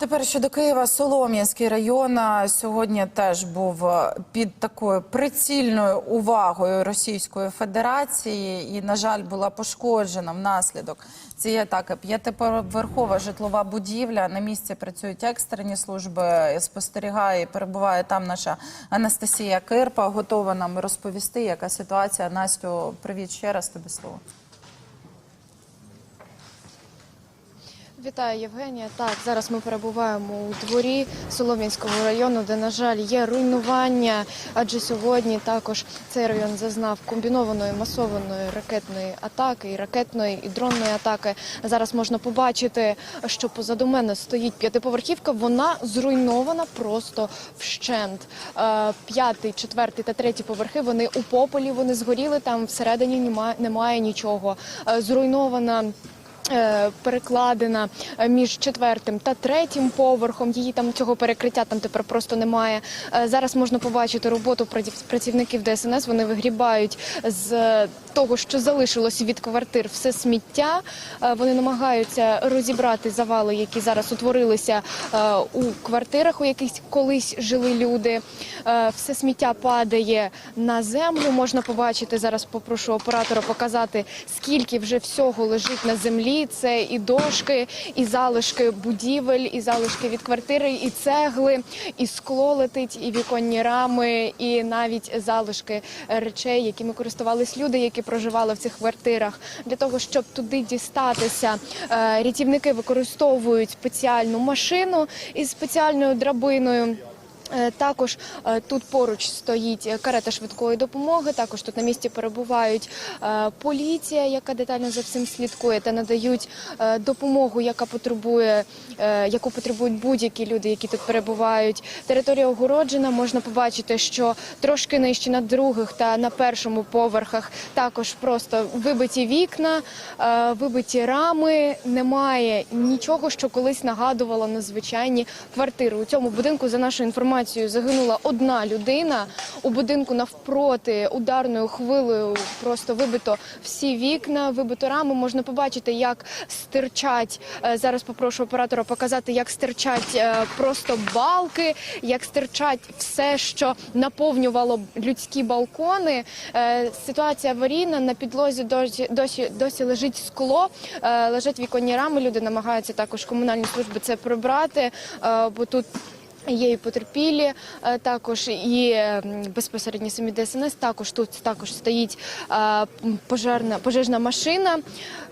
Тепер щодо Києва, Солом'янський район сьогодні теж був під такою прицільною увагою Російської Федерації, і, на жаль, була пошкоджена внаслідок цієї атаки п'ятиповерхова житлова будівля. На місці працюють екстрені служби. Спостерігає і перебуває там наша Анастасія Кирпа. Готова нам розповісти, яка ситуація. Настю, привіт ще раз тобі слово. Вітаю, Євгенія. Так, зараз ми перебуваємо у дворі Солом'янського району, де, на жаль, є руйнування. Адже сьогодні також цей район зазнав комбінованої масованої ракетної атаки, і ракетної і дронної атаки. Зараз можна побачити, що позаду мене стоїть п'ятиповерхівка. Вона зруйнована просто вщент. Е, П'ятий, четвертий та третій поверхи вони у пополі, вони згоріли. Там всередині немає, немає нічого. Е, Зруйнована. Е, перекладина е, між четвертим та третім поверхом. Її там цього перекриття там тепер просто немає. Е, Зараз можна побачити роботу праці- працівників ДСНС. Вони вигрібають з того, що залишилось від квартир, все сміття. Е, Вони намагаються розібрати завали, які зараз утворилися е, у квартирах, у яких колись жили люди. Е, Все сміття падає на землю. Можна побачити зараз. Попрошу оператора показати, скільки вже всього лежить на землі. Це і дошки, і залишки будівель, і залишки від квартири, і цегли, і скло летить, і віконні рами, і навіть залишки речей, якими користувались люди, які проживали в цих квартирах. Для того щоб туди дістатися, е, рятівники використовують спеціальну машину із спеціальною драбиною. Е, Також е, тут поруч стоїть карета швидкої допомоги. Також тут на місці перебувають е, поліція, яка детально за всім слідкує та надають допомогу, яка потребує, яку потребують будь-які люди, які тут перебувають. Територія огороджена. Можна побачити, що трошки нижче на других та на першому поверхах також просто вибиті вікна, вибиті рами. Немає нічого, що колись нагадувало на звичайні квартири. У цьому будинку, за нашою інформацією, загинула одна людина. У будинку навпроти ударною хвилею просто вибито всі вікна, вибито рами. Можна побачити, як стирчать. е, Зараз попрошу оператора показати, як стирчать е, просто балки, як стирчать все, що наповнювало людські балкони. Е, Ситуація аварійна на підлозі досі досі, досі лежить скло, лежать віконні рами. Люди намагаються також комунальні служби це прибрати, бо тут. Є і потерпілі, е, також і м, безпосередньо самі ДСНС. Також тут також стоїть е, пожежна пожежна машина.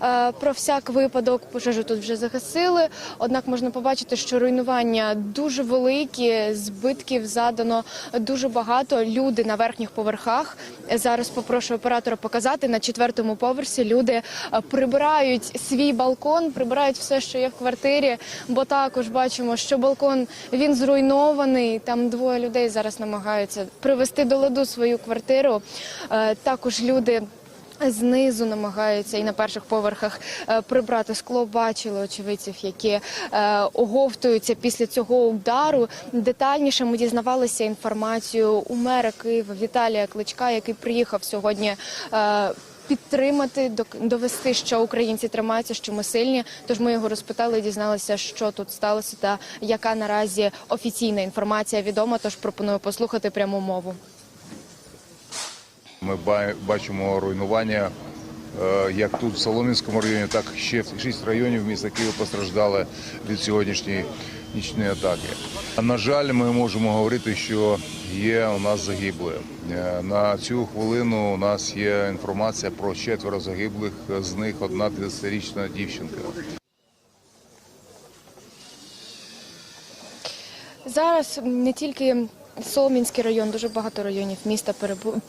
Е, Про всяк випадок пожежу тут вже загасили. Однак можна побачити, що руйнування дуже великі, збитків задано дуже багато. Люди на верхніх поверхах. Зараз попрошу оператора показати на четвертому поверсі. Люди прибирають свій балкон, прибирають все, що є в квартирі. Бо також бачимо, що балкон він зруйнований. Там двоє людей зараз намагаються привести до ладу свою квартиру. Е, Також люди. Знизу намагаються і на перших поверхах е, прибрати скло. Бачили очевидців, які е, оговтуються після цього удару. Детальніше ми дізнавалися інформацію у мера Києва Віталія Кличка, який приїхав сьогодні. Підтримати довести, що українці тримаються, що ми сильні. Тож ми його розпитали, дізналися, що тут сталося, та яка наразі офіційна інформація відома. Тож пропоную послухати пряму мову. Ми бачимо руйнування як тут в Солом'янському районі, так ще шість районів міста Києва постраждали від сьогоднішньої нічної атаки. На жаль, ми можемо говорити, що є у нас загиблі. Е, На цю хвилину у нас є інформація про четверо загиблих, з них одна 30-річна дівчинка. Зараз не тільки Солом'янський район, дуже багато районів міста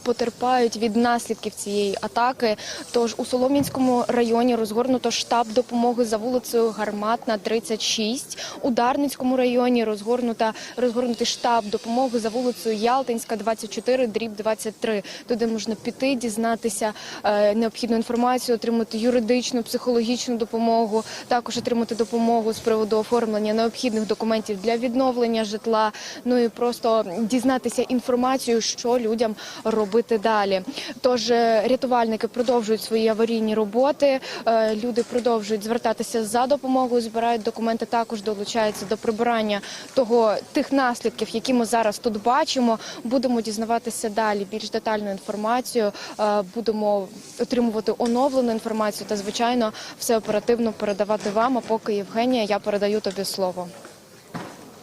потерпають від наслідків цієї атаки. Тож у Солом'янському районі розгорнуто штаб допомоги за вулицею Гарматна, 36. У Дарницькому районі розгорнута розгорнутий штаб допомоги за вулицею Ялтинська, 24, дріб 23. Туди можна піти, дізнатися е, необхідну інформацію, отримати юридичну, психологічну допомогу, також отримати допомогу з приводу оформлення необхідних документів для відновлення житла. Ну і просто дізнатися інформацію, що людям робити далі. Тож е, рятувальники продовжують свої аварійні роботи. е, Люди продовжують звертатися за допомогою, збирають документи. Також долучаються до прибирання того тих наслідків, які ми зараз тут бачимо. Будемо дізнаватися далі більш детальну інформацію. е, Будемо отримувати оновлену інформацію та звичайно все оперативно передавати вам. А поки Євгенія, я передаю тобі слово.